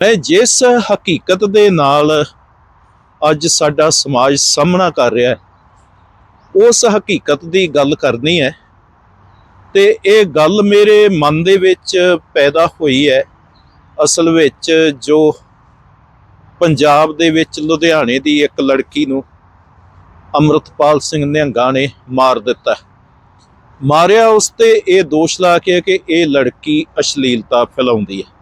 ਮੈਂ ਜਿਸ ਹਕੀਕਤ ਦੇ ਨਾਲ ਅੱਜ ਸਾਡਾ ਸਮਾਜ ਸਾਹਮਣਾ ਕਰ ਰਿਹਾ ਹੈ। ਉਸ ਹਕੀਕਤ ਦੀ ਗੱਲ ਕਰਨੀ ਹੈ ਤੇ ਇਹ ਗੱਲ ਮੇਰੇ ਮਨ ਦੇ ਵਿੱਚ ਪੈਦਾ ਹੋਈ ਹੈ। ਅਸਲ ਵਿੱਚ ਜੋ ਪੰਜਾਬ ਦੇ ਵਿੱਚ ਲੁਧਿਆਣੇ ਦੀ ਇੱਕ ਲੜਕੀ ਨੂੰ ਅੰਮ੍ਰਿਤਪਾਲ ਸਿੰਘ ਨਿਹੰਗਾ ਨੇ ਮਾਰ ਦਿੱਤਾ। ਮਾਰਿਆ ਉਸ ਤੇ ਇਹ ਦੋਸ਼ ਲਾ ਕੇ ਕਿ ਇਹ ਲੜਕੀ ਅਸ਼ਲੀਲਤਾ ਫੈਲਾਉਂਦੀ ਹੈ।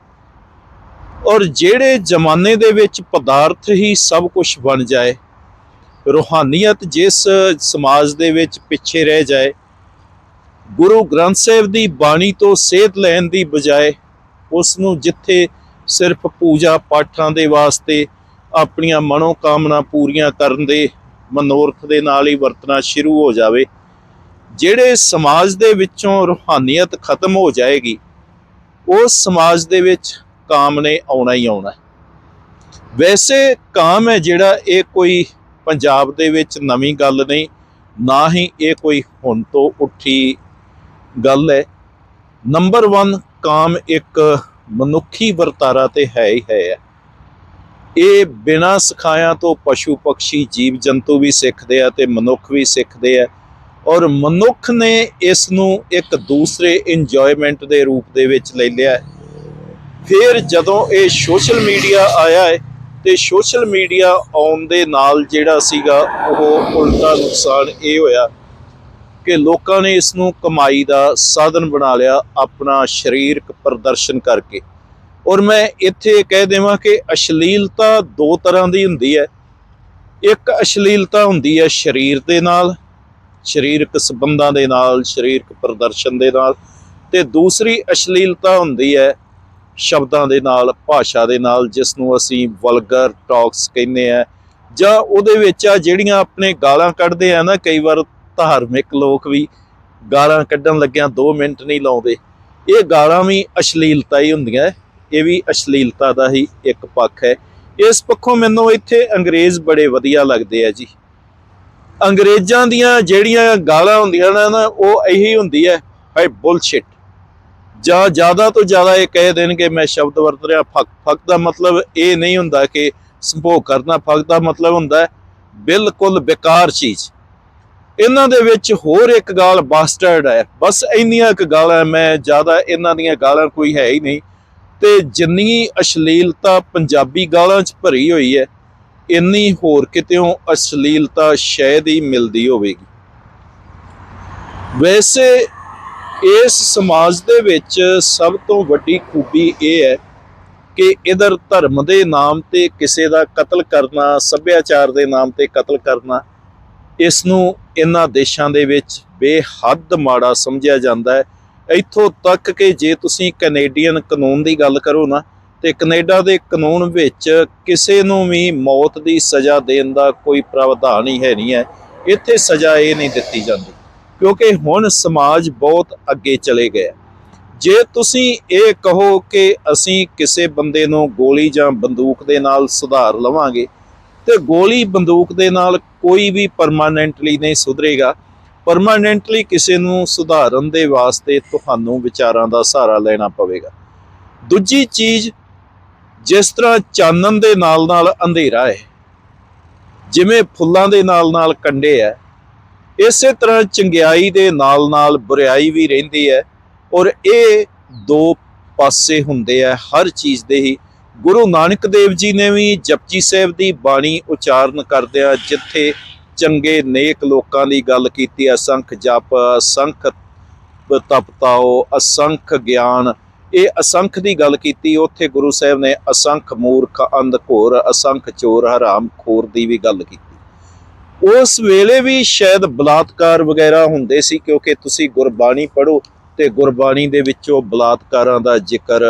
ਔਰ ਜਿਹੜੇ ਜ਼ਮਾਨੇ ਦੇ ਵਿੱਚ ਪਦਾਰਥ ਹੀ ਸਭ ਕੁਝ ਬਣ ਜਾਏ, ਰੂਹਾਨੀਅਤ ਜਿਸ ਸਮਾਜ ਦੇ ਵਿੱਚ ਪਿੱਛੇ ਰਹਿ ਜਾਏ, ਗੁਰੂ ਗ੍ਰੰਥ ਸਾਹਿਬ ਦੀ ਬਾਣੀ ਤੋਂ ਸੇਧ ਲੈਣ ਦੀ ਬਜਾਏ ਉਸ ਨੂੰ ਜਿੱਥੇ ਸਿਰਫ ਪੂਜਾ ਪਾਠਾਂ ਦੇ ਵਾਸਤੇ ਆਪਣੀਆਂ ਮਨੋ ਕਾਮਨਾ ਪੂਰੀਆਂ ਕਰਨ ਦੇ ਮਨੋਰਥ ਦੇ ਨਾਲ ਹੀ ਵਰਤਣਾ ਸ਼ੁਰੂ ਹੋ ਜਾਵੇ, ਜਿਹੜੇ ਸਮਾਜ ਦੇ ਵਿੱਚੋਂ ਰੂਹਾਨੀਅਤ ਖਤਮ ਹੋ ਜਾਏਗੀ, ਉਸ ਸਮਾਜ ਦੇ ਵਿੱਚ ਕਾਮ ਨੇ ਆਉਣਾ ਹੀ ਆਉਣਾ ਵੈਸੇ ਕਾਮ ਹੈ ਜਿਹੜਾ ਇਹ ਕੋਈ ਪੰਜਾਬ ਦੇ ਵਿੱਚ ਨਵੀਂ ਗੱਲ ਨਹੀਂ, ਨਾ ਹੀ ਇਹ ਕੋਈ ਹੁਣ ਤੋਂ ਉੱਠੀ ਗੱਲ ਹੈ। ਨੰਬਰ 1 ਕਾਮ ਇੱਕ ਮਨੁੱਖੀ ਵਰਤਾਰਾ ਤੇ ਹੈ ਹੀ ਹੈ। ਇਹ ਬਿਨਾਂ ਸਿਖਾਇਆ ਤੋਂ ਪਸ਼ੂ ਪਕਸ਼ੀ, ਜੀਵ ਜੰਤੂ ਵੀ ਸਿੱਖਦੇ ਆ ਤੇ ਮਨੁੱਖ ਵੀ ਸਿੱਖਦੇ ਆ। ਔਰ ਮਨੁੱਖ ਨੇ ਇਸ ਨੂੰ ਇੱਕ ਦੂਸਰੇ ਇੰਜੋਇਮੈਂਟ ਦੇ ਰੂਪ ਦੇ ਵਿੱਚ ਲੈ ਲਿਆ ਫਿਰ ਜਦੋਂ ਇਹ ਸੋਸ਼ਲ ਮੀਡੀਆ ਆਇਆ ਹੈ ਤੇ ਸੋਸ਼ਲ ਮੀਡੀਆ ਆਉਣ ਦੇ ਨਾਲ ਜਿਹੜਾ ਸੀਗਾ ਉਹ ਉਲਟਾ ਨੁਕਸਾਨ ਇਹ ਹੋਇਆ ਕਿ ਲੋਕਾਂ ਨੇ ਇਸ ਨੂੰ ਕਮਾਈ ਦਾ ਸਾਧਨ ਬਣਾ ਲਿਆ ਆਪਣਾ ਸਰੀਰਕ ਪ੍ਰਦਰਸ਼ਨ ਕਰਕੇ। ਔਰ ਮੈਂ ਇੱਥੇ ਕਹਿ ਦੇਵਾਂ ਕਿ ਅਸ਼ਲੀਲਤਾ ਦੋ ਤਰ੍ਹਾਂ ਦੀ ਹੁੰਦੀ ਹੈ। ਇੱਕ ਅਸ਼ਲੀਲਤਾ ਹੁੰਦੀ ਹੈ ਸਰੀਰ ਦੇ ਨਾਲ, ਸਰੀਰਕ ਸਬੰਧਾਂ ਦੇ ਨਾਲ, ਸਰੀਰਕ ਪ੍ਰਦਰਸ਼ਨ ਦੇ ਨਾਲ ਤੇ ਦੂਸਰੀ ਅਸ਼ਲੀਲਤਾ ਹੁੰਦੀ ਹੈ ਸ਼ਬਦਾਂ ਦੇ ਨਾਲ, ਭਾਸ਼ਾ ਦੇ ਨਾਲ ਜਿਸ ਨੂੰ ਅਸੀਂ ਵਲਗਰ ਟਾਕਸ ਕਹਿੰਦੇ ਆ, ਜਾਂ ਉਹਦੇ ਵਿੱਚ ਆ ਜਿਹੜੀਆਂ ਆਪਣੇ ਗਾਲਾਂ ਕੱਢਦੇ ਆ ਨਾ, ਕਈ ਵਾਰ ਧਾਰਮਿਕ ਲੋਕ ਵੀ ਗਾਲਾਂ ਕੱਢਣ ਲੱਗਿਆਂ 2 ਮਿੰਟ ਨਹੀਂ ਲਾਉਂਦੇ। ਇਹ ਗਾਲਾਂ ਵੀ ਅਸ਼ਲੀਲਤਾ ਹੀ ਹੁੰਦੀਆਂ ਇਹ ਵੀ ਅਸ਼ਲੀਲਤਾ ਦਾ ਹੀ ਇੱਕ ਪੱਖ ਹੈ ਇਸ ਪੱਖੋਂ ਮੈਨੂੰ ਇੱਥੇ ਅੰਗਰੇਜ਼ ਬੜੇ ਵਧੀਆ ਲੱਗਦੇ ਆ ਜੀ। ਅੰਗਰੇਜ਼ਾਂ ਦੀਆਂ ਜਿਹੜੀਆਂ ਗਾਲਾਂ ਹੁੰਦੀਆਂ ਨੇ ਨਾ, ਉਹ ਇਹੀ ਹੁੰਦੀ ਹੈ ਹਾਈ ਬੁਲਸ਼ਿਟ ਜਾਂ ਜ਼ਿਆਦਾ ਤੋਂ ਜ਼ਿਆਦਾ ਇਹ ਕਹਿ ਦੇਣਗੇ ਮੈਂ ਸ਼ਬਦ ਵਰਤ ਰਿਹਾ, ਫਕ, ਫੱਕ ਦਾ ਮਤਲਬ ਇਹ ਨਹੀਂ ਹੁੰਦਾ ਕਿ ਸੰਭੋਗ ਕਰਨਾ, ਫੱਕ ਦਾ ਮਤਲਬ ਹੁੰਦਾ ਬਿਲਕੁਲ ਬੇਕਾਰ ਚੀਜ਼। ਇਹਨਾਂ ਦੇ ਵਿੱਚ ਹੋਰ ਇੱਕ ਗਾਲ ਬਾਸਟਰਡ ਹੈ। ਬਸ ਇੰਨੀਆਂ ਕੁ ਗਾਲਾਂ ਮੈਂ, ਜ਼ਿਆਦਾ ਇਹਨਾਂ ਦੀਆਂ ਗਾਲਾਂ ਕੋਈ ਹੈ ਹੀ ਨਹੀਂ। ਤੇ ਜਿੰਨੀ ਅਸ਼ਲੀਲਤਾ ਪੰਜਾਬੀ ਗਾਲਾਂ 'ਚ ਭਰੀ ਹੋਈ ਹੈ, ਇੰਨੀ ਹੋਰ ਕਿਤੇੋਂ ਅਸ਼ਲੀਲਤਾ ਸ਼ਾਇਦ ਹੀ ਮਿਲਦੀ ਹੋਵੇਗੀ। ਵੈਸੇ ਇਸ ਸਮਾਜ ਦੇ ਵਿੱਚ ਸਭ ਤੋਂ ਵੱਡੀ ਖੂਬੀ ਇਹ ਹੈ ਕਿ ਇਧਰ ਧਰਮ ਦੇ ਨਾਮ ਤੇ ਕਿਸੇ ਦਾ ਕਤਲ ਕਰਨਾ, ਸੱਭਿਆਚਾਰ ਦੇ ਨਾਮ ਤੇ ਕਤਲ ਕਰਨਾ ਇਸ ਨੂੰ ਇਹਨਾਂ ਦੇਸ਼ਾਂ ਦੇ ਵਿੱਚ ਬੇਹੱਦ ਮਾੜਾ ਸਮਝਿਆ ਜਾਂਦਾ ਹੈ। ਇੱਥੋਂ ਤੱਕ ਕਿ ਜੇ ਤੁਸੀਂ ਕੈਨੇਡੀਅਨ ਕਾਨੂੰਨ ਦੀ ਗੱਲ ਕਰੋ ਨਾ, ਤੇ ਕੈਨੇਡਾ ਦੇ ਕਾਨੂੰਨ ਵਿੱਚ ਕਿਸੇ ਨੂੰ ਵੀ ਮੌਤ ਦੀ ਸਜ਼ਾ ਦੇਣ ਦਾ ਕੋਈ ਪ੍ਰਾਵਧਾਨ ਹੀ ਹੈ ਨਹੀਂ ਹੈ। ਇੱਥੇ ਸਜ਼ਾ ਇਹ ਨਹੀਂ ਦਿੱਤੀ ਜਾਂਦੀ। ਕਿਉਂਕਿ ਹੁਣ ਸਮਾਜ ਬਹੁਤ ਅੱਗੇ ਚਲੇ ਗਿਆ। ਜੇ ਤੁਸੀਂ ਇਹ ਕਹੋ ਕਿ ਅਸੀਂ ਕਿਸੇ ਬੰਦੇ ਨੂੰ ਗੋਲੀ ਜਾਂ ਬੰਦੂਕ ਦੇ ਨਾਲ ਸੁਧਾਰ ਲਵਾਂਗੇ, ਤੇ ਗੋਲੀ ਬੰਦੂਕ ਦੇ ਨਾਲ ਕੋਈ ਵੀ ਪਰਮਾਨੈਂਟਲੀ ਨਹੀਂ ਸੁਧਰੇਗਾ। ਪਰਮਾਨੈਂਟਲੀ ਕਿਸੇ ਨੂੰ ਸੁਧਾਰਨ ਦੇ ਵਾਸਤੇ ਤੁਹਾਨੂੰ ਵਿਚਾਰਾਂ ਦਾ ਸਹਾਰਾ ਲੈਣਾ ਪਵੇਗਾ। ਦੂਜੀ ਚੀਜ਼, ਜਿਸ ਤਰ੍ਹਾਂ ਚਾਨਣ ਦੇ ਨਾਲ ਨਾਲ ਅੰਧੇਰਾ ਹੈ, ਜਿਵੇਂ ਫੁੱਲਾਂ ਦੇ ਨਾਲ ਨਾਲ ਕੰਡੇ ਹੈ ਇਸੇ ਤਰ੍ਹਾਂ ਚੰਗਿਆਈ ਦੇ ਨਾਲ ਨਾਲ ਬੁਰਾਈ ਵੀ ਰਹਿੰਦੀ ਹੈ ਔਰ ਇਹ ਦੋ ਪਾਸੇ ਹੁੰਦੇ ਆ, ਹਰ ਚੀਜ਼ ਦੇ ਹੀ। ਗੁਰੂ ਨਾਨਕ ਦੇਵ ਜੀ ਨੇ ਵੀ ਜਪਜੀ ਸਾਹਿਬ ਦੀ ਬਾਣੀ ਉਚਾਰਨ ਕਰਦਿਆਂ ਜਿੱਥੇ ਚੰਗੇ ਨੇਕ ਲੋਕਾਂ ਦੀ ਗੱਲ ਕੀਤੀ, ਅਸੰਖ ਜਪ, ਅਸੰਖ ਤਪਤਾਓ ਅਸੰਖ ਗਿਆਨ, ਇਹ ਅਸੰਖ ਦੀ ਗੱਲ ਕੀਤੀ, ਉੱਥੇ ਗੁਰੂ ਸਾਹਿਬ ਨੇ ਅਸੰਖ ਮੂਰਖ, ਅੰਧ ਘੋਰ, ਅਸੰਖ ਚੋਰ, ਹਰਾਮ ਖੋਰ ਦੀ ਵੀ ਗੱਲ ਕੀਤੀ। ਉਸ ਵੇਲੇ ਵੀ ਸ਼ਾਇਦ ਬਲਾਤਕਾਰ ਵਗੈਰਾ ਹੁੰਦੇ ਸੀ, ਕਿਉਂਕਿ ਤੁਸੀਂ ਗੁਰਬਾਣੀ ਪੜ੍ਹੋ ਤੇ ਗੁਰਬਾਣੀ ਦੇ ਵਿੱਚੋਂ ਬਲਾਤਕਾਰਾਂ ਦਾ ਜ਼ਿਕਰ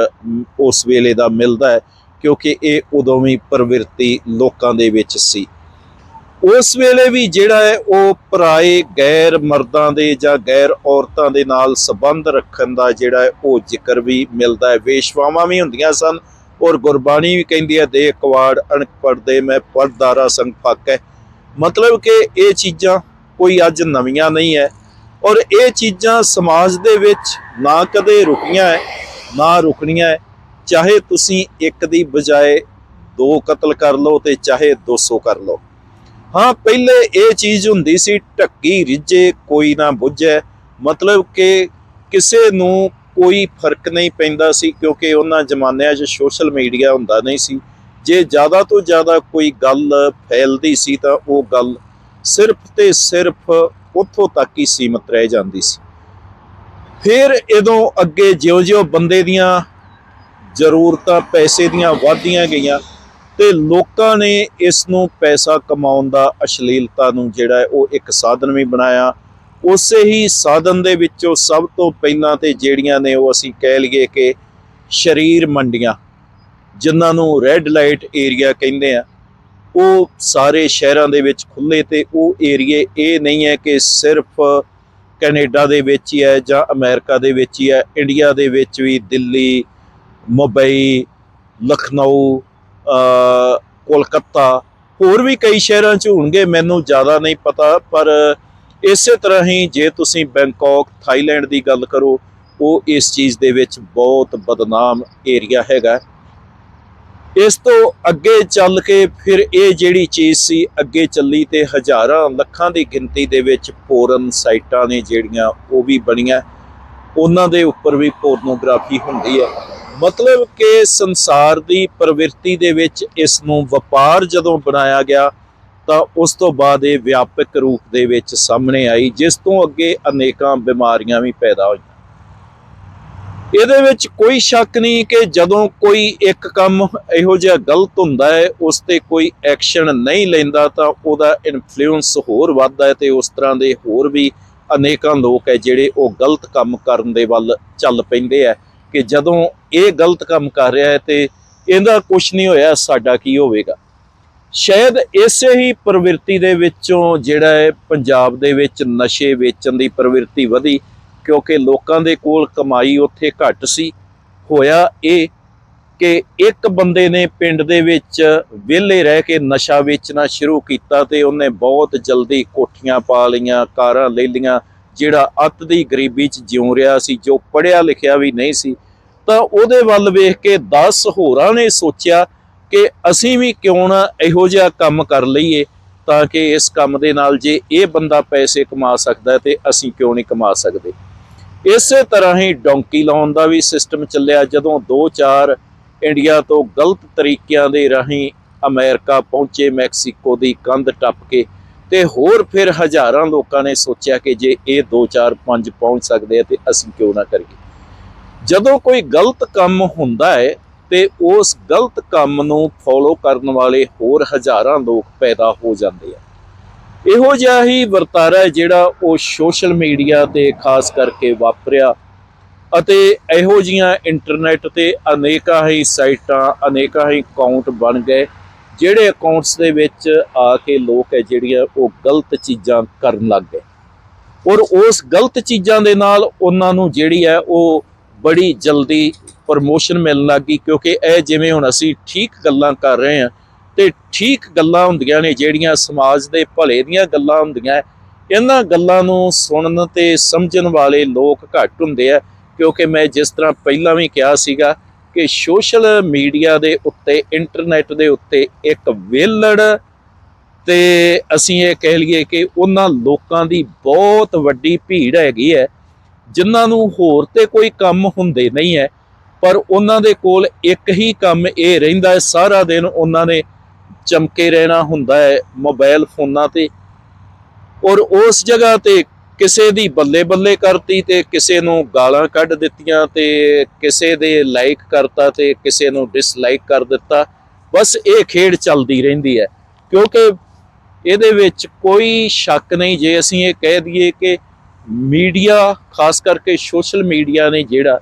ਉਸ ਵੇਲੇ ਦਾ ਮਿਲਦਾ ਹੈ, ਕਿਉਂਕਿ ਇਹ ਉਦੋਂ ਵੀ ਪ੍ਰਵਿਰਤੀ ਲੋਕਾਂ ਦੇ ਵਿੱਚ ਸੀ। ਉਸ ਵੇਲੇ ਵੀ ਜਿਹੜਾ ਹੈ, ਉਹ ਪਰਾਏ ਗੈਰ ਮਰਦਾਂ ਦੇ ਜਾਂ ਗੈਰ ਔਰਤਾਂ ਦੇ ਨਾਲ ਸੰਬੰਧ ਰੱਖਣ ਦਾ ਜਿਹੜਾ ਹੈ, ਉਹ ਜ਼ਿਕਰ ਵੀ ਮਿਲਦਾ ਹੈ। ਵੇਸ਼ਵਾਵਾਂ ਵੀ ਹੁੰਦੀਆਂ ਸਨ ਔਰ ਗੁਰਬਾਣੀ ਵੀ ਕਹਿੰਦੀ ਹੈ ਦੇ ਕਵਾੜ ਅਣਖ ਪੜਦੇ ਮੈਂ ਪਰਦਾਰਾ ਸੰਗ ਫੱਕ ਹੈ ਮਤਲਬ ਕਿ ਇਹ ਚੀਜ਼ਾਂ ਕੋਈ ਅੱਜ ਨਵੀਆਂ ਨਹੀਂ ਹੈ ਔਰ ਇਹ ਚੀਜ਼ਾਂ ਸਮਾਜ ਦੇ ਵਿੱਚ ਨਾ ਕਦੇ ਰੁਕੀਆਂ ਹੈ ਨਾ ਰੁਕਣੀਆਂ ਹੈ ਚਾਹੇ ਤੁਸੀਂ ਇੱਕ ਦੀ ਬਜਾਏ ਦੋ ਕਤਲ ਕਰ ਲਓ ਤੇ ਚਾਹੇ 200 ਕਰ ਲਓ। ਹਾਂ, ਪਹਿਲੇ ਇਹ ਚੀਜ਼ ਹੁੰਦੀ ਸੀ, ਢੱਕੀ ਰਿੱਝੇ ਕੋਈ ਨਾ ਬੁੱਝੇ। ਮਤਲਬ ਕਿ ਕਿਸੇ ਨੂੰ ਕੋਈ ਫ਼ਰਕ ਨਹੀਂ ਪੈਂਦਾ ਸੀ, ਕਿਉਂਕਿ ਉਹਨਾਂ ਜ਼ਮਾਨਿਆਂ 'ਚ ਸੋਸ਼ਲ ਮੀਡੀਆ ਹੁੰਦਾ ਨਹੀਂ ਸੀ। ਜੇ ਜ਼ਿਆਦਾ ਤੋਂ ਜ਼ਿਆਦਾ ਕੋਈ ਗੱਲ ਫੈਲਦੀ ਸੀ ਤਾਂ ਉਹ ਗੱਲ ਸਿਰਫ ਤੇ ਸਿਰਫ ਉੱਥੋਂ ਤੱਕ ਹੀ ਸੀਮਤ ਰਹਿ ਜਾਂਦੀ ਸੀ। ਫਿਰ ਇਦੋਂ ਅੱਗੇ ਜਿਉਂ-ਜਿਉਂ ਬੰਦੇ ਦੀਆਂ ਜ਼ਰੂਰਤਾਂ, ਪੈਸੇ ਦੀਆਂ ਵਧਦੀਆਂ ਗਈਆਂ ਤੇ ਲੋਕਾਂ ਨੇ ਇਸ ਨੂੰ ਪੈਸਾ ਕਮਾਉਣ ਦਾ ਅਸ਼ਲੀਲਤਾ ਨੂੰ ਜਿਹੜਾ ਉਹ ਇੱਕ ਸਾਧਨ ਵੀ ਬਣਾਇਆ। ਉਸੇ ਹੀ ਸਾਧਨ ਦੇ ਵਿੱਚੋਂ ਸਭ ਤੋਂ ਪਹਿਲਾਂ ਤੇ ਜਿਹੜੀਆਂ ਨੇ ਉਹ ਅਸੀਂ ਕਹਿ ਲਈਏ ਕਿ ਸ਼ਰੀਰ ਮੰਡੀਆਂ। ਜਿਨ੍ਹਾਂ ਨੂੰ ਰੈੱਡ ਲਾਈਟ ਏਰੀਆ ਕਹਿੰਦੇ ਆ ਉਹ ਸਾਰੇ ਸ਼ਹਿਰਾਂ ਦੇ ਵਿੱਚ ਖੁੱਲੇ ਤੇ ਉਹ ਏਰੀਏ ਇਹ ਨਹੀਂ ਹੈ ਕਿ ਸਿਰਫ ਕੈਨੇਡਾ ਦੇ ਵਿੱਚ ਹੀ ਹੈ ਜਾਂ ਅਮਰੀਕਾ ਦੇ ਵਿੱਚ ਹੀ ਹੈ ਇੰਡੀਆ ਦੇ ਵਿੱਚ ਵੀ ਦਿੱਲੀ ਮੁੰਬਈ ਲਖਨਊ ਅ, ਕੋਲਕਾਤਾ ਹੋਰ ਵੀ ਕਈ ਸ਼ਹਿਰਾਂ 'ਚ ਹੋਣਗੇ ਮੈਨੂੰ ਜ਼ਿਆਦਾ ਨਹੀਂ ਪਤਾ ਪਰ ਇਸੇ ਤਰ੍ਹਾਂ ਹੀ ਜੇ ਤੁਸੀਂ ਬੈਂਕਾਕ ਥਾਈਲੈਂਡ ਦੀ ਗੱਲ ਕਰੋ ਉਹ ਇਸ ਚੀਜ਼ ਦੇ ਵਿੱਚ ਬਹੁਤ ਬਦਨਾਮ ਏਰੀਆ ਹੈਗਾ। ਇਸ ਤੋਂ ਅੱਗੇ ਚੱਲ ਕੇ ਫਿਰ ਇਹ ਜਿਹੜੀ ਚੀਜ਼ ਸੀ, ਅੱਗੇ ਚੱਲੀ ਤੇ ਹਜ਼ਾਰਾਂ ਲੱਖਾਂ ਦੀ ਗਿਣਤੀ ਦੇ ਵਿੱਚ ਪੋਰਨ ਸਾਈਟਾਂ ਨੇ ਜਿਹੜੀਆਂ ਉਹ ਵੀ ਬਣੀਆਂ। ਉਹਨਾਂ ਦੇ ਉੱਪਰ ਵੀ ਪੋਰਨੋਗ੍ਰਾਫੀ ਹੁੰਦੀ ਹੈ। ਮਤਲਬ ਕਿ ਸੰਸਾਰ ਦੀ ਪ੍ਰਵਿਰਤੀ ਦੇ ਵਿੱਚ ਇਸ ਨੂੰ ਵਪਾਰ ਜਦੋਂ ਬਣਾਇਆ ਗਿਆ, ਤਾਂ ਉਸ ਤੋਂ ਬਾਅਦ ਇਹ ਵਿਆਪਕ ਰੂਪ ਦੇ ਵਿੱਚ ਸਾਹਮਣੇ ਆਈ, ਜਿਸ ਤੋਂ ਅੱਗੇ ਅਨੇਕਾਂ ਬਿਮਾਰੀਆਂ ਵੀ ਪੈਦਾ ਹੋਈਆਂ। ਇਹਦੇ ਵਿੱਚ ਕੋਈ ਸ਼ੱਕ ਨਹੀਂ ਕਿ ਜਦੋਂ ਕੋਈ ਇੱਕ ਕੰਮ ਇਹੋ ਜਿਹਾ ਗਲਤ ਹੁੰਦਾ ਹੈ, ਉਸ ਤੇ ਕੋਈ ਐਕਸ਼ਨ ਨਹੀਂ ਲੈਂਦਾ, ਤਾਂ ਉਹਦਾ ਇਨਫਲੂਐਂਸ ਹੋਰ ਵੱਧਦਾ ਹੈ ਤੇ ਉਸ ਤਰ੍ਹਾਂ ਦੇ ਹੋਰ ਵੀ ਅਨੇਕਾਂ ਲੋਕ ਹੈ ਜਿਹੜੇ ਉਹ ਗਲਤ ਕੰਮ ਕਰਨ ਦੇ ਵੱਲ ਚੱਲ ਪੈਂਦੇ ਆ ਕਿ ਜਦੋਂ ਇਹ ਗਲਤ ਕੰਮ ਕਰ ਰਿਹਾ ਹੈ ਤੇ ਇਹਦਾ ਕੁਝ ਨਹੀਂ ਹੋਇਆ, ਸਾਡਾ ਕੀ ਹੋਵੇਗਾ? ਸ਼ਾਇਦ ਇਸੇ ਹੀ ਪ੍ਰਵਿਰਤੀ ਦੇ ਵਿੱਚੋਂ ਜਿਹੜਾ ਹੈ, ਪੰਜਾਬ ਦੇ ਵਿੱਚ ਨਸ਼ੇ ਵੇਚਣ ਦੀ ਪ੍ਰਵਿਰਤੀ ਵਧੀ ਕਿਉਂਕਿ ਲੋਕਾਂ ਦੇ ਕੋਲ ਕਮਾਈ ਉੱਥੇ ਘੱਟ ਸੀ। ਹੋਇਆ ਇਹ ਕਿ ਇੱਕ ਬੰਦੇ ਨੇ ਪਿੰਡ ਦੇ ਵਿੱਚ ਵਿਹਲੇ ਰਹਿ ਕੇ ਨਸ਼ਾ ਵੇਚਣਾ ਸ਼ੁਰੂ ਕੀਤਾ ਤੇ ਉਹਨੇ ਬਹੁਤ ਜਲਦੀ ਕੋਠੀਆਂ ਪਾ ਲਈਆਂ, ਕਾਰਾਂ ਲੈ ਲਈਆਂ। ਜਿਹੜਾ ਅੱਤ ਦੀ ਗਰੀਬੀ 'ਚ ਜਿਉ ਰਿਹਾ ਸੀ, ਜੋ ਪੜਿਆ ਲਿਖਿਆ ਵੀ ਨਹੀਂ ਸੀ। ਤਾਂ ਉਹਦੇ ਵੱਲ ਵੇਖ ਕੇ 10 ਹੋਰਾਂ ਨੇ ਸੋਚਿਆ ਕਿ ਅਸੀਂ ਵੀ ਕਿਉਂ ਨਾ ਇਹੋ ਜਿਹਾ ਕੰਮ ਕਰ ਲਈਏ ਤਾਂ ਕਿ ਇਸ ਕੰਮ ਦੇ ਨਾਲ ਜੇ ਇਹ ਬੰਦਾ ਪੈਸੇ ਕਮਾ ਸਕਦਾ ਹੈ ਤੇ ਅਸੀਂ ਕਿਉਂ ਨਹੀਂ ਕਮਾ ਸਕਦੇ। ਇਸੇ ਤਰ੍ਹਾਂ ਹੀ ਡੌਂਕੀ ਲਾਉਣ ਦਾ ਵੀ ਸਿਸਟਮ ਚੱਲਿਆ ਜਦੋਂ 2-4 ਇੰਡੀਆ ਤੋਂ ਗਲਤ ਤਰੀਕਿਆਂ ਦੇ ਰਾਹੀਂ ਅਮਰੀਕਾ ਪਹੁੰਚੇ, ਮੈਕਸੀਕੋ ਦੀ ਕੰਧ ਟੱਪ ਕੇ ਤੇ ਹੋਰ ਫਿਰ ਹਜ਼ਾਰਾਂ ਲੋਕਾਂ ਨੇ ਸੋਚਿਆ ਕਿ ਜੇ ਇਹ 2-4 5 ਪਹੁੰਚ ਸਕਦੇ ਆ ਤੇ ਅਸੀਂ ਕਿਉਂ ਨਾ ਕਰੀਏ। ਜਦੋਂ ਕੋਈ ਗਲਤ ਕੰਮ ਹੁੰਦਾ ਹੈ ਤੇ ਉਸ ਗਲਤ ਕੰਮ ਨੂੰ ਫੋਲੋ ਕਰਨ ਵਾਲੇ ਹੋਰ ਹਜ਼ਾਰਾਂ ਲੋਕ ਪੈਦਾ ਹੋ ਜਾਂਦੇ ਆ। ਇਹੋ ਜਿਹਾ ਹੀ ਵਰਤਾਰਾ ਜਿਹੜਾ ਉਹ ਸੋਸ਼ਲ ਮੀਡੀਆ ਤੇ ਖਾਸ ਕਰਕੇ ਵਾਪਰਿਆ ਅਤੇ ਇਹੋ ਜੀਆਂ ਇੰਟਰਨੈਟ ਤੇ ਅਨੇਕਾਂ ਹੀ ਸਾਈਟਾਂ, ਅਨੇਕਾਂ ਹੀ ਅਕਾਊਂਟ ਬਣ ਗਏ, ਜਿਹੜੇ ਅਕਾਊਂਟਸ ਦੇ ਵਿੱਚ ਆ ਕੇ ਲੋਕ ਹੈ ਜਿਹੜੀਆਂ ਉਹ ਗਲਤ ਚੀਜ਼ਾਂ ਕਰਨ ਲੱਗ ਗਏ। ਔਰ ਉਸ ਗਲਤ ਚੀਜ਼ਾਂ ਦੇ ਨਾਲ ਉਹਨਾਂ ਨੂੰ ਜਿਹੜੀ ਹੈ ਉਹ ਬੜੀ ਜਲਦੀ ਪ੍ਰਮੋਸ਼ਨ ਮਿਲਣ ਲੱਗੀ ਕਿਉਂਕਿ ਇਹ ਜਿਵੇਂ ਹੁਣ ਅਸੀਂ ਠੀਕ ਗੱਲਾਂ ਕਰ ਰਹੇ ਹਾਂ ਤੇ ਠੀਕ ਗੱਲਾਂ ਹੁੰਦੀਆਂ ਨੇ, ਜਿਹੜੀਆਂ ਸਮਾਜ ਦੇ ਭਲੇ ਦੀਆਂ ਗੱਲਾਂ ਹੁੰਦੀਆਂ ਇਹਨਾਂ ਗੱਲਾਂ ਨੂੰ ਸੁਣਨ ਤੇ ਸਮਝਣ ਵਾਲੇ ਲੋਕ ਘੱਟ ਹੁੰਦੇ ਆ ਕਿਉਂਕਿ ਮੈਂ ਜਿਸ ਤਰ੍ਹਾਂ ਪਹਿਲਾਂ ਵੀ ਕਿਹਾ ਸੀਗਾ ਕਿ ਸੋਸ਼ਲ ਮੀਡੀਆ ਦੇ ਉੱਤੇ, ਇੰਟਰਨੈਟ ਦੇ ਉੱਤੇ ਇੱਕ ਵਿਹਲੜ ਤੇ ਅਸੀਂ ਇਹ ਕਹਿ ਲਈਏ ਕਿ ਉਹਨਾਂ ਲੋਕਾਂ ਦੀ ਬਹੁਤ ਵੱਡੀ ਭੀੜ ਹੈਗੀ ਹੈ ਜਿਨ੍ਹਾਂ ਨੂੰ ਹੋਰ ਤੇ ਕੋਈ ਕੰਮ ਹੁੰਦੇ ਨਹੀਂ ਹੈ ਪਰ ਉਹਨਾਂ ਦੇ ਕੋਲ ਇੱਕ ਹੀ ਕੰਮ ਇਹ ਰਹਿੰਦਾ ਹੈ ਸਾਰਾ ਦਿਨ ਉਹਨਾਂ ਨੇ ਚਮਕੇ ਰਹਿਣਾ ਹੁੰਦਾ ਹੈ ਮੋਬਾਈਲ ਫੋਨਾਂ ਤੇ। ਔਰ ਉਸ ਜਗ੍ਹਾ ਤੇ ਕਿਸੇ ਦੀ ਬੱਲੇ ਬੱਲੇ ਕਰਤੀ ਤੇ ਕਿਸੇ ਨੂੰ ਗਾਲਾਂ ਕੱਢ ਦਿੱਤੀਆਂ ਤੇ ਕਿਸੇ ਦੇ ਲਾਈਕ ਕਰਤਾ ਤੇ ਕਿਸੇ ਨੂੰ ਡਿਸਲਾਈਕ ਕਰ ਦਿੱਤਾ। ਬਸ ਇਹ ਖੇਡ ਚੱਲਦੀ ਰਹਿੰਦੀ ਹੈ। ਕਿਉਂਕਿ ਇਹਦੇ ਵਿੱਚ ਕੋਈ ਸ਼ੱਕ ਨਹੀਂ ਜੇ ਅਸੀਂ ਇਹ ਕਹਿ ਦਈਏ ਕਿ ਮੀਡੀਆ, ਖਾਸ ਕਰਕੇ ਸੋਸ਼ਲ ਮੀਡੀਆ ਨੇ ਜਿਹੜਾ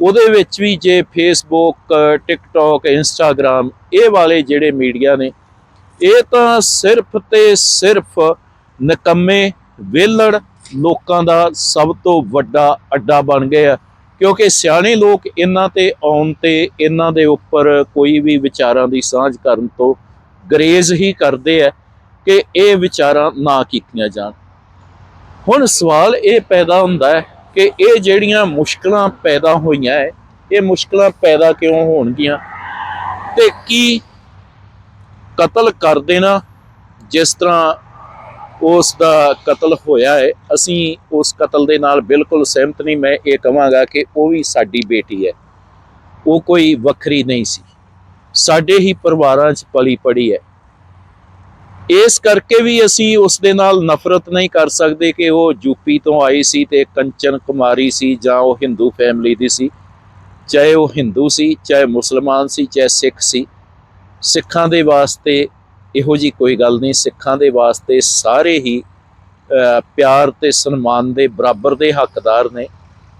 ਉਹਦੇ ਵਿੱਚ ਵੀ ਜੇ ਫੇਸਬੁੱਕ ਟਿਕਟੌਕ ਇੰਸਟਾਗ੍ਰam ਇਹ ਵਾਲੇ ਜਿਹੜੇ ਮੀਡੀਆ ਨੇ, ਇਹ ਤਾਂ ਸਿਰਫ ਤੇ ਸਿਰਫ ਨਕੰਮੇ, ਵਿਹਲੜ ਲੋਕਾਂ ਦਾ ਸਭ ਤੋਂ ਵੱਡਾ ਅੱਡਾ ਬਣ ਗਏ ਆ। ਕਿਉਂਕਿ ਸਿਆਣੇ ਲੋਕ ਇਹਨਾਂ ਤੇ ਆਉਣ ਤੇ ਇਹਨਾਂ ਦੇ ਉੱਪਰ ਕੋਈ ਵੀ ਵਿਚਾਰਾਂ ਦੀ ਸਾਂਝ ਕਰਨ ਤੋਂ ਗਰੇਜ਼ ਹੀ ਕਰਦੇ ਆ ਕਿ ਇਹ ਵਿਚਾਰਾਂ ਨਾ ਕੀਤੀਆਂ ਜਾਣ। ਹੁਣ ਸਵਾਲ ਇਹ ਪੈਦਾ ਹੁੰਦਾ ਹੈ ਕਿ ਇਹ ਜਿਹੜੀਆਂ ਮੁਸ਼ਕਲਾਂ ਪੈਦਾ ਹੋਈਆਂ ਹੈ, ਇਹ ਮੁਸ਼ਕਲਾਂ ਪੈਦਾ ਕਿਉਂ ਹੋਣਗੀਆਂ? ਤੇ ਕੀ ਕਤਲ ਕਰ ਦੇਣਾ ਜਿਸ ਤਰ੍ਹਾਂ ਉਸ ਦਾ ਕਤਲ ਹੋਇਆ ਹੈ, ਅਸੀਂ ਉਸ ਕਤਲ ਦੇ ਨਾਲ ਬਿਲਕੁਲ ਸਹਿਮਤ ਨਹੀਂ, ਮੈਂ ਇਹ ਕਹਾਂਗਾ ਕਿ ਉਹ ਵੀ ਸਾਡੀ ਬੇਟੀ ਹੈ। ਉਹ ਕੋਈ ਵੱਖਰੀ ਨਹੀਂ ਸੀ। ਸਾਡੇ ਹੀ ਪਰਿਵਾਰਾਂ 'ਚ ਪਲੀ ਪੜੀ ਹੈ। ਇਸ ਕਰਕੇ ਵੀ ਅਸੀਂ ਉਸ ਦੇ ਨਾਲ ਨਫ਼ਰਤ ਨਹੀਂ ਕਰ ਸਕਦੇ ਕਿ ਉਹ ਯੂਪੀ ਤੋਂ ਆਈ ਸੀ ਤੇ ਕੰਚਨ ਕੁਮਾਰੀ ਸੀ ਜਾਂ ਉਹ ਹਿੰਦੂ ਫੈਮਿਲੀ ਦੀ ਸੀ, ਚਾਹੇ ਉਹ ਹਿੰਦੂ ਸੀ, ਚਾਹੇ ਮੁਸਲਮਾਨ ਸੀ, ਚਾਹੇ ਸਿੱਖ ਸੀ। ਸਿੱਖਾਂ ਦੇ ਵਾਸਤੇ ਇਹੋ ਜੀ ਕੋਈ ਗੱਲ ਨਹੀਂ, ਸਿੱਖਾਂ ਦੇ ਵਾਸਤੇ ਸਾਰੇ ਹੀ ਪਿਆਰ ਤੇ ਸਨਮਾਨ ਦੇ ਬਰਾਬਰ ਦੇ ਹੱਕਦਾਰ ਨੇ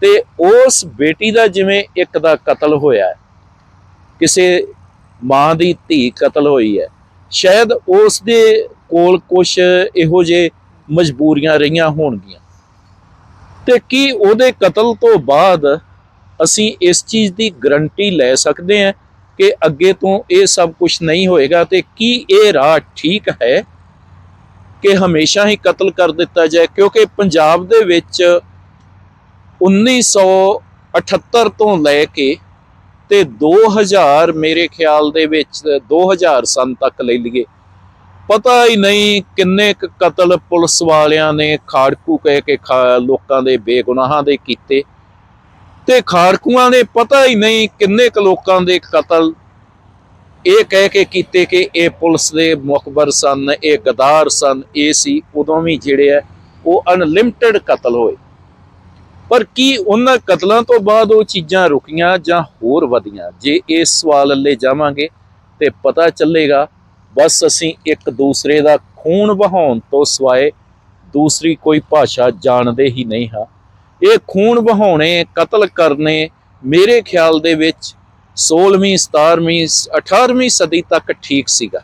ਤੇ ਉਸ ਬੇਟੀ ਦਾ ਜਿਵੇਂ ਇੱਕ ਦਾ ਕਤਲ ਹੋਇਆ ਕਿਸੇ ਮਾਂ ਦੀ ਧੀ ਕਤਲ ਹੋਈ ਹੈ ਸ਼ਾਇਦ ਉਸ ਦੇ ਕੋਲ ਕੁਝ ਇਹੋ ਜਿਹੇ ਮਜਬੂਰੀਆਂ ਰਹੀਆਂ ਹੋਣਗੀਆਂ। ਤੇ ਕੀ ਉਹਦੇ ਕਤਲ ਤੋਂ ਬਾਅਦ ਅਸੀਂ ਇਸ ਚੀਜ਼ ਦੀ ਗਰੰਟੀ ਲੈ ਸਕਦੇ ਹਾਂ ਕਿ ਅੱਗੇ ਤੋਂ ਇਹ ਸਭ ਕੁਝ ਨਹੀਂ ਹੋਏਗਾ ਤੇ ਕੀ ਇਹ ਰਾਹ ਠੀਕ ਹੈ ਕਿ ਹਮੇਸ਼ਾ ਹੀ ਕਤਲ ਕਰ ਦਿੱਤਾ ਜਾਏ? ਕਿਉਂਕਿ ਪੰਜਾਬ ਦੇ ਵਿੱਚ 1978 ਤੋਂ ਲੈ ਕੇ ਤੇ 2000 ਮੇਰੇ ਖਿਆਲ ਦੇ ਵਿੱਚ 2000 ਸਨ ਤੱਕ ਲੈ ਲਈਏ। ਪਤਾ ਹੀ ਨਹੀਂ ਕਿੰਨੇ ਕੁ ਕਤਲ ਪੁਲਿਸ ਵਾਲਿਆਂ ਨੇ ਖਾੜਕੂ ਕਹਿ ਕੇ ਖਾ- ਲੋਕਾਂ ਦੇ ਬੇਗੁਨਾਹਾਂ ਦੇ ਕੀਤੇ। ਤੇ ਖਾੜਕੂਆਂ ਨੇ ਪਤਾ ਹੀ ਨਹੀਂ ਕਿੰਨੇ ਕੁ ਲੋਕਾਂ ਦੇ ਕਤਲ। ਇਹ ਕਹਿ ਕੇ ਕੀਤੇ ਕਿ ਇਹ ਪੁਲਿਸ ਦੇ ਮੁਖਬਰ ਸਨ, ਇਹ ਗਦਾਰ ਸਨ, ਇਹ ਸੀ ਉਦੋਂ ਵੀ ਜਿਹੜੇ ਆ, ਉਹ ਅਨਲਿਮਟਿਡ ਕਤਲ ਹੋਏ। ਪਰ ਕੀ ਉਹਨਾਂ ਕਤਲਾਂ ਤੋਂ ਬਾਅਦ ਉਹ ਚੀਜ਼ਾਂ ਰੁਕੀਆਂ ਜਾਂ ਹੋਰ ਵਧੀਆਂ? ਜੇ ਇਸ ਸਵਾਲ ਅੱਲੇ ਜਾਵਾਂਗੇ ਤੇ ਪਤਾ ਚੱਲੇਗਾ, ਬਸ ਅਸੀਂ ਇੱਕ ਦੂਸਰੇ ਦਾ ਖੂਨ ਵਹਾਉਣ ਤੋਂ ਸਿਵਾਏ ਦੂਸਰੀ ਕੋਈ ਭਾਸ਼ਾ ਜਾਣਦੇ ਹੀ ਨਹੀਂ ਹਾਂ। ਇਹ ਖੂਨ ਵਹਾਉਣੇ, ਕਤਲ ਕਰਨੇ ਮੇਰੇ ਖਿਆਲ ਦੇ ਵਿੱਚ 16ਵੀਂ 17ਵੀਂ 18ਵੀਂ ਸਦੀ ਤੱਕ ਠੀਕ ਸੀਗਾ।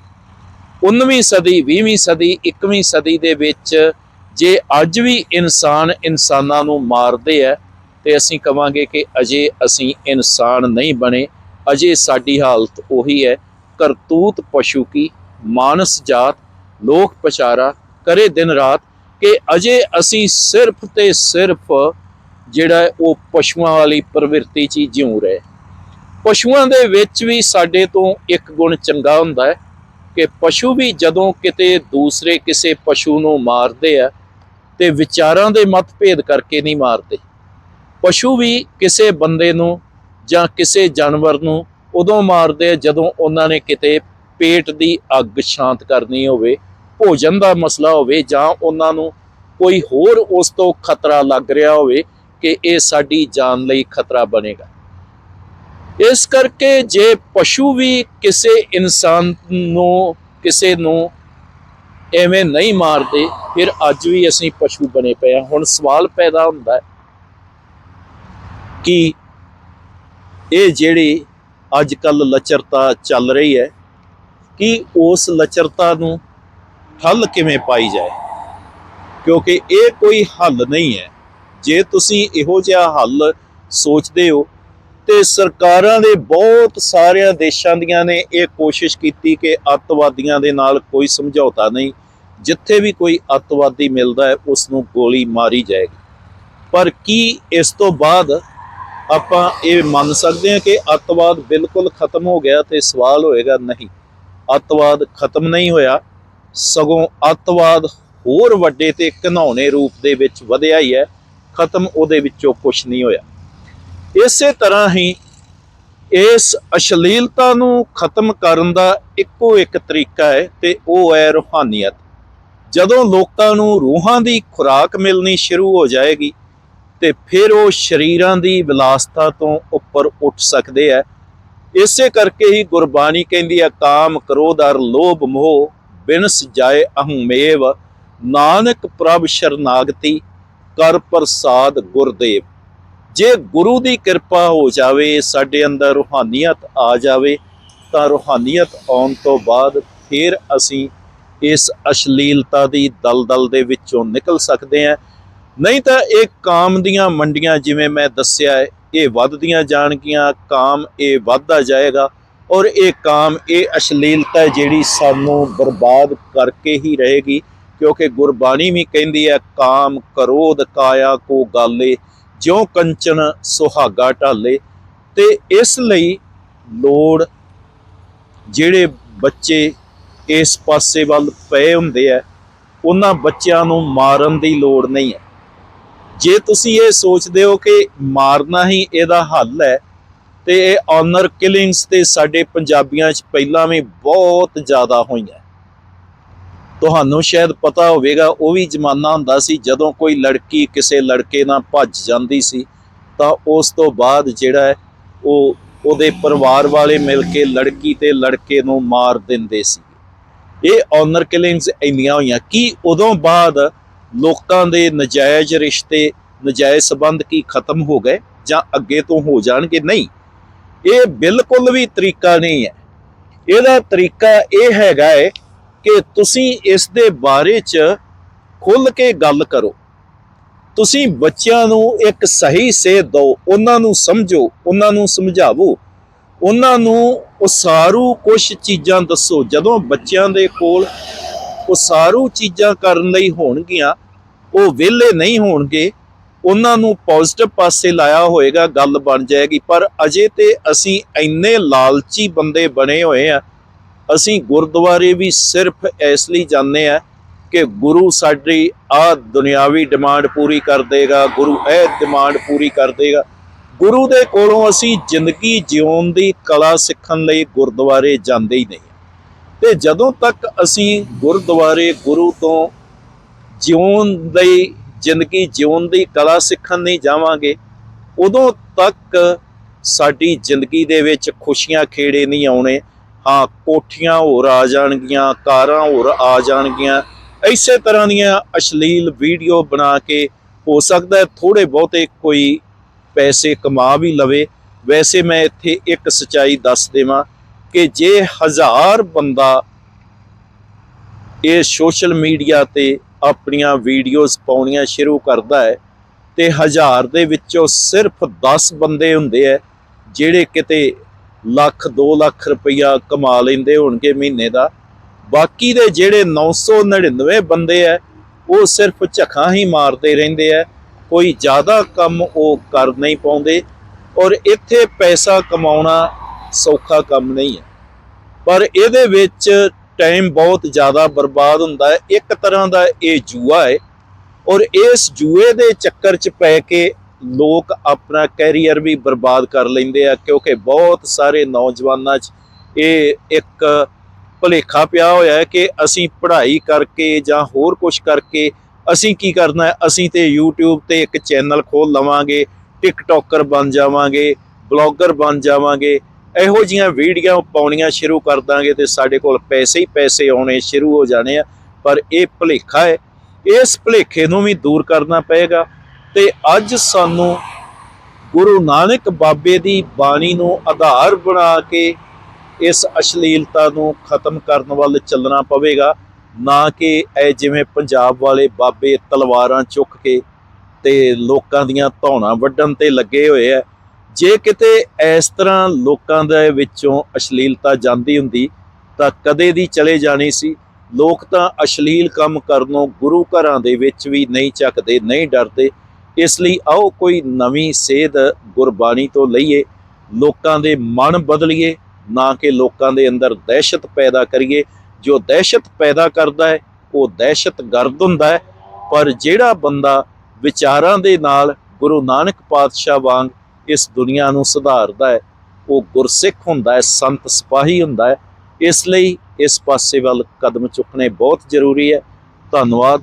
19ਵੀਂ ਸਦੀ 20ਵੀਂ ਸਦੀ 21ਵੀਂ ਸਦੀ ਦੇ ਵਿੱਚ ਜੇ ਅੱਜ ਵੀ ਇਨਸਾਨ ਇਨਸਾਨਾਂ ਨੂੰ ਮਾਰਦੇ ਆ, ਤੇ ਅਸੀਂ ਕਵਾਂਗੇ ਕਿ ਅਜੇ ਅਸੀਂ ਇਨਸਾਨ ਨਹੀਂ ਬਣੇ, ਅਜੇ ਸਾਡੀ ਹਾਲਤ ਉਹੀ ਹੈ, ਕਰਤੂਤ ਪਸ਼ੂ ਕੀ, ਮਾਨਸ ਜਾਤ, ਲੋਕ ਪਚਾਰਾ ਕਰੇ ਦਿਨ ਰਾਤ ਕਿ ਅਜੇ ਅਸੀਂ ਸਿਰਫ ਤੇ ਸਿਰਫ ਜਿਹੜਾ ਉਹ ਪਸ਼ੂਆਂ ਵਾਲੀ ਪ੍ਰਵਿਰਤੀ 'ਚ ਹੀ ਜਿਉ ਰਹੇ। ਪਸ਼ੂਆਂ ਦੇ ਵਿੱਚ ਵੀ ਸਾਡੇ ਤੋਂ ਇੱਕ ਗੁਣ ਚੰਗਾ ਹੁੰਦਾ ਹੈ ਕਿ ਪਸ਼ੂ ਵੀ ਜਦੋਂ ਕਿਤੇ ਦੂਸਰੇ ਕਿਸੇ ਪਸ਼ੂ ਨੂੰ ਮਾਰਦੇ ਆ ਤੇ ਵਿਚਾਰਾਂ ਦੇ ਮਤਭੇਦ ਕਰਕੇ ਨਹੀਂ ਮਾਰਦੇ। ਪਸ਼ੂ ਵੀ ਕਿਸੇ ਬੰਦੇ ਨੂੰ ਜਾਂ ਕਿਸੇ ਜਾਨਵਰ ਨੂੰ ਉਦੋਂ ਮਾਰਦੇ ਜਦੋਂ ਉਹਨਾਂ ਨੇ ਕਿਤੇ ਪੇਟ ਦੀ ਅੱਗ ਸ਼ਾਂਤ ਕਰਨੀ ਹੋਵੇ, ਭੋਜਨ ਦਾ ਮਸਲਾ ਹੋਵੇ ਜਾਂ ਉਹਨਾਂ ਨੂੰ ਕੋਈ ਹੋਰ ਉਸ ਤੋਂ ਖਤਰਾ ਲੱਗ ਰਿਹਾ ਹੋਵੇ ਕਿ ਇਹ ਸਾਡੀ ਜਾਨ ਲਈ ਖਤਰਾ ਬਣੇਗਾ। ਇਸ ਕਰਕੇ ਜੇ ਪਸ਼ੂ ਵੀ ਕਿਸੇ ਇਨਸਾਨ ਨੂੰ, ਕਿਸੇ ਨੂੰ ਐਵੇਂ ਨਹੀਂ ਮਾਰਦੇ, ਫਿਰ ਅੱਜ ਵੀ ਅਸੀਂ ਪਸ਼ੂ ਬਣੇ ਪਏ ਹਾਂ। ਹੁਣ ਸਵਾਲ ਪੈਦਾ ਹੁੰਦਾ ਕਿ ਇਹ ਜਿਹੜੀ ਅੱਜ ਕੱਲ ਲਚਰਤਾ ਚੱਲ ਰਹੀ ਹੈ, ਕਿ ਉਸ ਲਚਰਤਾ ਨੂੰ ਠੱਲ ਕਿਵੇਂ ਪਾਈ ਜਾਏ? ਕਿਉਂਕਿ ਇਹ ਕੋਈ ਹੱਲ ਨਹੀਂ ਹੈ। ਜੇ ਤੁਸੀਂ ਇਹੋ ਜਿਹਾ ਹੱਲ ਸੋਚਦੇ ਹੋ ਤੇ ਸਰਕਾਰਾਂ ਦੇ ਬਹੁਤ ਸਾਰਿਆਂ ਦੇਸ਼ਾਂ ਦੀਆਂ ਨੇ ਇਹ ਕੋਸ਼ਿਸ਼ ਕੀਤੀ ਕਿ ਅੱਤਵਾਦੀਆਂ ਦੇ ਨਾਲ ਕੋਈ ਸਮਝੌਤਾ ਨਹੀਂ, ਜਿੱਥੇ ਵੀ ਕੋਈ ਅੱਤਵਾਦੀ ਮਿਲਦਾ ਹੈ ਉਸ ਨੂੰ ਗੋਲੀ ਮਾਰੀ ਜਾਏਗੀ। ਪਰ ਕੀ ਇਸ ਤੋਂ ਬਾਅਦ ਆਪਾਂ ਇਹ ਮੰਨ ਸਕਦੇ ਹਾਂ ਕਿ ਅੱਤਵਾਦ ਬਿਲਕੁਲ ਖਤਮ ਹੋ ਗਿਆ ਤੇ ਸਵਾਲ ਹੋਏਗਾ ਨਹੀਂ। ਅੱਤਵਾਦ ਖਤਮ ਨਹੀਂ ਹੋਇਆ, ਸਗੋਂ ਅੱਤਵਾਦ ਹੋਰ ਵੱਡੇ ਤੇ ਘਿਨਾਉਣੇ ਰੂਪ ਦੇ ਵਿੱਚ ਵਧਿਆ ਹੀ ਹੈ, ਖਤਮ ਉਹਦੇ ਵਿੱਚੋਂ ਕੁਝ ਨਹੀਂ ਹੋਇਆ। ਇਸੇ ਤਰ੍ਹਾਂ ਹੀ ਇਸ ਅਸ਼ਲੀਲਤਾ ਨੂੰ ਖਤਮ ਕਰਨ ਦਾ ਇੱਕੋ ਇੱਕ ਤਰੀਕਾ ਹੈ ਤੇ ਉਹ ਹੈ ਰੂਹਾਨੀਅਤ। ਜਦੋਂ ਲੋਕਾਂ ਨੂੰ ਰੂਹਾਂ ਦੀ ਖੁਰਾਕ ਮਿਲਣੀ ਸ਼ੁਰੂ ਹੋ ਜਾਏਗੀ ਤੇ ਫਿਰ ਉਹ ਸ਼ਰੀਰਾਂ ਦੀ ਵਿਲਾਸਤਾ ਤੋਂ ਉੱਪਰ ਉੱਠ ਸਕਦੇ ਆ ਇਸੇ ਕਰਕੇ ਹੀ ਗੁਰਬਾਣੀ ਕਹਿੰਦੀ ਹੈ, ਕਾਮ ਕ੍ਰੋਧ ਅਰ ਲੋਭ ਮੋਹ, ਬਿਨਸ ਜਾਏ ਅਹਮੇਵ, ਨਾਨਕ ਪ੍ਰਭ ਸ਼ਰਨਾਗਤੀ, ਕਰ ਪ੍ਰਸਾਦ ਗੁਰਦੇਵ। ਜੇ ਗੁਰੂ ਦੀ ਕਿਰਪਾ ਹੋ ਜਾਵੇ, ਸਾਡੇ ਅੰਦਰ ਰੂਹਾਨੀਅਤ ਆ ਜਾਵੇ, ਤਾਂ ਰੂਹਾਨੀਅਤ ਆਉਣ ਤੋਂ ਬਾਅਦ ਫਿਰ ਅਸੀਂ ਇਸ ਅਸ਼ਲੀਲਤਾ ਦੀ ਦਲਦਲ ਦੇ ਵਿੱਚੋਂ ਨਿਕਲ ਸਕਦੇ ਹਾਂ। ਨਹੀਂ ਤਾਂ ਇਹ ਕਾਮ ਦੀਆਂ ਮੰਡੀਆਂ ਜਿਵੇਂ ਮੈਂ ਦੱਸਿਆ, ਇਹ ਵੱਧਦੀਆਂ ਜਾਣਗੀਆਂ, ਕਾਮ ਇਹ ਵੱਧਦਾ ਜਾਏਗਾ ਔਰ ਇਹ ਕਾਮ, ਇਹ ਅਸ਼ਲੀਲਤਾ ਜਿਹੜੀ ਸਾਨੂੰ ਬਰਬਾਦ ਕਰਕੇ ਹੀ ਰਹੇਗੀ, ਕਿਉਂਕਿ ਗੁਰਬਾਣੀ ਵੀ ਕਹਿੰਦੀ ਹੈ, ਕਾਮ ਕਰੋਧ ਕਾਇਆ ਕੋ ਗਾਲੇ। ਜਿਉ ਕੰਚਨ ਸੁਹਾਗਾ ਢਾਲੇ, ਤੇ ਇਸ ਲਈ ਲੋੜ ਜਿਹੜੇ ਬੱਚੇ ਇਸ ਪਾਸੇ ਵੱਲ ਪਏ ਹੁੰਦੇ ਆ, ਉਹਨਾਂ ਬੱਚਿਆਂ ਨੂੰ ਮਾਰਨ ਦੀ ਲੋੜ ਨਹੀਂ ਹੈ। ਜੇ ਤੁਸੀਂ ਇਹ ਸੋਚਦੇ ਹੋ ਕਿ ਮਾਰਨਾ ਹੀ ਇਹਦਾ ਹੱਲ ਹੈ, ਤੇ ਇਹ ਆਨਰ ਕਿਲਿੰਗਸ ਤੇ ਸਾਡੇ ਪੰਜਾਬੀਆਂ 'ਚ ਪਹਿਲਾਂ ਵੀ ਬਹੁਤ ਜ਼ਿਆਦਾ ਹੋਈਆਂ। ਤੁਹਾਨੂੰ ਸ਼ਾਇਦ ਪਤਾ ਹੋਵੇਗਾ, ਉਹ ਵੀ ਜ਼ਮਾਨਾ ਹੁੰਦਾ ਸੀ ਜਦੋਂ ਕੋਈ ਲੜਕੀ ਕਿਸੇ ਲੜਕੇ ਨਾਲ ਭੱਜ ਜਾਂਦੀ ਸੀ, ਤਾਂ ਉਸ ਤੋਂ ਬਾਅਦ ਜਿਹੜਾ ਉਹ ਉਹਦੇ ਪਰਿਵਾਰ ਵਾਲੇ ਮਿਲ ਕੇ ਲੜਕੀ ਤੇ ਲੜਕੇ ਨੂੰ ਮਾਰ ਦਿੰਦੇ ਸੀ। ਇਹ ਆਨਰ ਕਿਲਿੰਗਸ ਇੰਨੀਆਂ ਹੋਈਆਂ। ਕੀ ਉਦੋਂ ਬਾਅਦ ਲੋਕਾਂ ਦੇ ਨਜਾਇਜ਼ ਰਿਸ਼ਤੇ, ਨਜਾਇਜ਼ ਸਬੰਧ ਕੀ ਖਤਮ ਹੋ ਗਏ ਜਾਂ ਅੱਗੇ ਤੋਂ ਹੋ ਜਾਣਗੇ? ਨਹੀਂ। ਇਹ ਬਿਲਕੁਲ ਵੀ ਤਰੀਕਾ ਨਹੀਂ ਹੈ। ਇਹਦਾ ਤਰੀਕਾ ਇਹ ਹੈਗਾ ਹੈ ਕਿ ਤੁਸੀਂ ਇਸ ਦੇ ਬਾਰੇ 'ਚ ਖੁੱਲ ਕੇ ਗੱਲ ਕਰੋ। ਤੁਸੀਂ ਬੱਚਿਆਂ ਨੂੰ ਇੱਕ ਸਹੀ ਸੇਧ ਦਿਓ, ਉਹਨਾਂ ਨੂੰ ਸਮਝੋ, ਉਹਨਾਂ ਨੂੰ ਸਮਝਾਵੋ, ਉਹਨਾਂ ਨੂੰ ਉਸਾਰੂ ਕੁਝ ਚੀਜ਼ਾਂ ਦੱਸੋ। ਜਦੋਂ ਬੱਚਿਆਂ ਦੇ ਕੋਲ ਉਸਾਰੂ ਚੀਜ਼ਾਂ ਕਰਨ ਲਈ ਹੋਣਗੀਆਂ, ਉਹ ਵਿਹਲੇ ਨਹੀਂ ਹੋਣਗੇ, ਉਹਨਾਂ ਨੂੰ ਪੋਜ਼ਿਟਿਵ ਪਾਸੇ ਲਾਇਆ ਹੋਏਗਾ, ਗੱਲ ਬਣ ਜਾਏਗੀ। ਪਰ ਅਜੇ ਤੇ ਅਸੀਂ ਇੰਨੇ ਲਾਲਚੀ ਬੰਦੇ ਬਣੇ ਹੋਏ ਆ ਅਸੀਂ ਗੁਰਦੁਆਰੇ ਵੀ ਸਿਰਫ ਇਸ ਲਈ ਜਾਂਦੇ ਆ ਕਿ ਗੁਰੂ ਸਾਡੀ ਆ ਦੁਨਿਆਵੀ ਡਿਮਾਂਡ ਪੂਰੀ ਕਰ ਦੇਗਾ, ਗੁਰੂ ਇਹ ਡਿਮਾਂਡ ਪੂਰੀ ਕਰ ਦੇਗਾ। ਗੁਰੂ ਦੇ ਕੋਲੋਂ ਅਸੀਂ ਜ਼ਿੰਦਗੀ ਜਿਉਣ ਦੀ ਕਲਾ ਸਿੱਖਣ ਲਈ ਗੁਰਦੁਆਰੇ ਜਾਂਦੇ ਹੀ ਨਹੀਂ ਤੇ ਜਦੋਂ ਤੱਕ ਅਸੀਂ ਗੁਰਦੁਆਰੇ ਗੁਰੂ ਤੋਂ ਜਿਉਣ ਲਈ, ਜ਼ਿੰਦਗੀ ਜਿਉਣ ਦੀ ਕਲਾ ਸਿੱਖਣ ਨਹੀਂ ਜਾਵਾਂਗੇ, ਉਦੋਂ ਤੱਕ ਸਾਡੀ ਜ਼ਿੰਦਗੀ ਦੇ ਵਿੱਚ ਖੁਸ਼ੀਆਂ ਖੇੜੇ ਨਹੀਂ ਆਉਣੇ ਹਾਂ ਕੋਠੀਆਂ ਹੋਰ ਆ ਜਾਣਗੀਆਂ, ਕਾਰਾਂ ਹੋਰ ਆ ਜਾਣਗੀਆਂ। ਇਸੇ ਤਰ੍ਹਾਂ ਦੀਆਂ ਅਸ਼ਲੀਲ ਵੀਡੀਓ ਬਣਾ ਕੇ ਹੋ ਸਕਦਾ ਹੈ ਥੋੜੇ ਬਹੁਤੇ ਕੋਈ ਪੈਸੇ ਕਮਾ ਵੀ ਲਵੇ। ਵੈਸੇ ਮੈਂ ਇੱਥੇ ਇੱਕ ਸਚਾਈ ਦੱਸ ਦੇਵਾਂ ਕਿ ਜੇ ਹਜ਼ਾਰ ਬੰਦਾ ਇਹ ਸੋਸ਼ਲ ਮੀਡੀਆ ਤੇ ਆਪਣੀਆਂ ਵੀਡੀਓਜ਼ ਪਾਉਣੀਆਂ ਸ਼ੁਰੂ ਕਰਦਾ ਹੈ, ਤੇ ਹਜ਼ਾਰ ਦੇ ਵਿੱਚੋਂ ਸਿਰਫ 10 ਬੰਦੇ ਹੁੰਦੇ ਆ ਜਿਹੜੇ ਕਿਤੇ ਲੱਖ 2 ਲੱਖ ਰੁਪਈਆ ਕਮਾ ਲੈਂਦੇ ਹੋਣਗੇ ਮਹੀਨੇ ਦਾ। ਬਾਕੀ ਦੇ ਜਿਹੜੇ 999 ਬੰਦੇ ਆ ਉਹ ਸਿਰਫ ਝਖਾਂ ਹੀ ਮਾਰਦੇ ਰਹਿੰਦੇ ਆ ਕੋਈ ਜ਼ਿਆਦਾ ਕੰਮ ਉਹ ਕਰ ਨਹੀਂ ਪਾਉਂਦੇ ਔਰ ਇੱਥੇ ਪੈਸਾ ਕਮਾਉਣਾ ਸੌਖਾ ਕੰਮ ਨਹੀਂ ਹੈ ਪਰ ਇਹਦੇ ਵਿੱਚ ਟਾਈਮ ਬਹੁਤ ਜ਼ਿਆਦਾ ਬਰਬਾਦ ਹੁੰਦਾ ਹੈ ਇੱਕ ਤਰ੍ਹਾਂ ਦਾ ਇਹ ਜੂਆ ਹੈ ਔਰ ਇਸ ਜੂਏ ਦੇ ਚੱਕਰ 'ਚ ਪੈ ਕੇ ਲੋਕ ਆਪਣਾ ਕੈਰੀਅਰ ਵੀ ਬਰਬਾਦ ਕਰ ਲੈਂਦੇ ਆ, ਕਿਉਂਕਿ ਬਹੁਤ ਸਾਰੇ ਨੌਜਵਾਨਾਂ 'ਚ ਇਹ ਇੱਕ ਭੁਲੇਖਾ ਪਿਆ ਹੋਇਆ ਹੈ ਕਿ ਅਸੀਂ ਪੜ੍ਹਾਈ ਕਰਕੇ ਜਾਂ ਹੋਰ ਕੁਝ ਕਰਕੇ ਅਸੀਂ ਕੀ ਕਰਨਾ ਹੈ? ਅਸੀਂ ਤੇ YouTube ਤੇ ਇੱਕ ਚੈਨਲ ਖੋਲ ਲਵਾਂਗੇ ਟਿਕਟੋਕਰ ਬਣ ਜਾਵਾਂਗੇ ਬਲੌਗਰ ਬਣ ਜਾਵਾਂਗੇ, ਇਹੋ ਜੀਆਂ ਵੀਡੀਓ ਪਾਉਣੀਆਂ ਸ਼ੁਰੂ ਕਰ ਦਾਂਗੇ ਤੇ ਸਾਡੇ ਕੋਲ ਪੈਸੇ ਹੀ ਪੈਸੇ ਆਉਣੇ ਸ਼ੁਰੂ ਹੋ ਜਾਣੇ ਆ, ਪਰ ਇਹ ਭੁਲੇਖਾ ਹੈ। ਇਸ ਭੁਲੇਖੇ ਨੂੰ ਵੀ ਦੂਰ ਕਰਨਾ ਪਏਗਾ। ਤੇ ਅੱਜ ਸਾਨੂੰ ਗੁਰੂ ਨਾਨਕ ਬਾਬੇ ਦੀ ਬਾਣੀ ਨੂੰ ਆਧਾਰ ਬਣਾ ਕੇ ਇਸ ਅਸ਼ਲੀਲਤਾ ਨੂੰ ਖਤਮ ਕਰਨ ਵੱਲ ਚੱਲਣਾ ਪਵੇਗਾ, ਨਾ ਕਿ ਇਹ ਜਿਵੇਂ ਪੰਜਾਬ ਵਾਲੇ ਬਾਬੇ ਤਲਵਾਰਾਂ ਚੁੱਕ ਕੇ ਤੇ ਲੋਕਾਂ ਦੀਆਂ ਧੌਣਾ ਵੱਢਣ ਤੇ ਲੱਗੇ ਹੋਏ ਆ। ਜੇ ਕਿਤੇ ਇਸ ਤਰ੍ਹਾਂ ਲੋਕਾਂ ਦੇ ਵਿੱਚੋਂ ਅਸ਼ਲੀਲਤਾ ਜਾਂਦੀ ਹੁੰਦੀ, ਤਾਂ ਕਦੇ ਦੀ ਚਲੇ ਜਾਣੀ ਸੀ। ਲੋਕ ਤਾਂ ਅਸ਼ਲੀਲ ਕੰਮ ਕਰਨੋਂ ਗੁਰੂ ਘਰਾਂ ਦੇ ਵਿੱਚ ਵੀ ਨਹੀਂ ਚੱਕਦੇ, ਨਹੀਂ ਡਰਦੇ। ਇਸ ਲਈ ਆਓ ਕੋਈ ਨਵੀਂ ਸੇਧ ਗੁਰਬਾਣੀ ਤੋਂ ਲਈਏ, ਲੋਕਾਂ ਦੇ ਮਨ ਬਦਲੀਏ, ਨਾ ਕਿ ਲੋਕਾਂ ਦੇ ਅੰਦਰ ਦਹਿਸ਼ਤ ਪੈਦਾ ਕਰੀਏ। ਜੋ ਦਹਿਸ਼ਤ ਪੈਦਾ ਕਰਦਾ ਹੈ, ਉਹ ਦਹਿਸ਼ਤਗਰਦ ਹੁੰਦਾ ਹੈ। ਪਰ ਜਿਹੜਾ ਬੰਦਾ ਵਿਚਾਰਾਂ ਦੇ ਨਾਲ ਗੁਰੂ ਨਾਨਕ ਪਾਤਸ਼ਾਹ ਵਾਂਗ ਇਸ ਦੁਨੀਆ ਨੂੰ ਸੁਧਾਰਦਾ ਹੈ, ਉਹ ਗੁਰਸਿੱਖ ਹੁੰਦਾ ਹੈ, ਸੰਤ ਸਿਪਾਹੀ ਹੁੰਦਾ ਹੈ। ਇਸ ਲਈ ਇਸ ਪਾਸੇ ਵੱਲ ਕਦਮ ਚੁੱਕਣੇ ਬਹੁਤ ਜ਼ਰੂਰੀ ਹੈ। ਧੰਨਵਾਦ।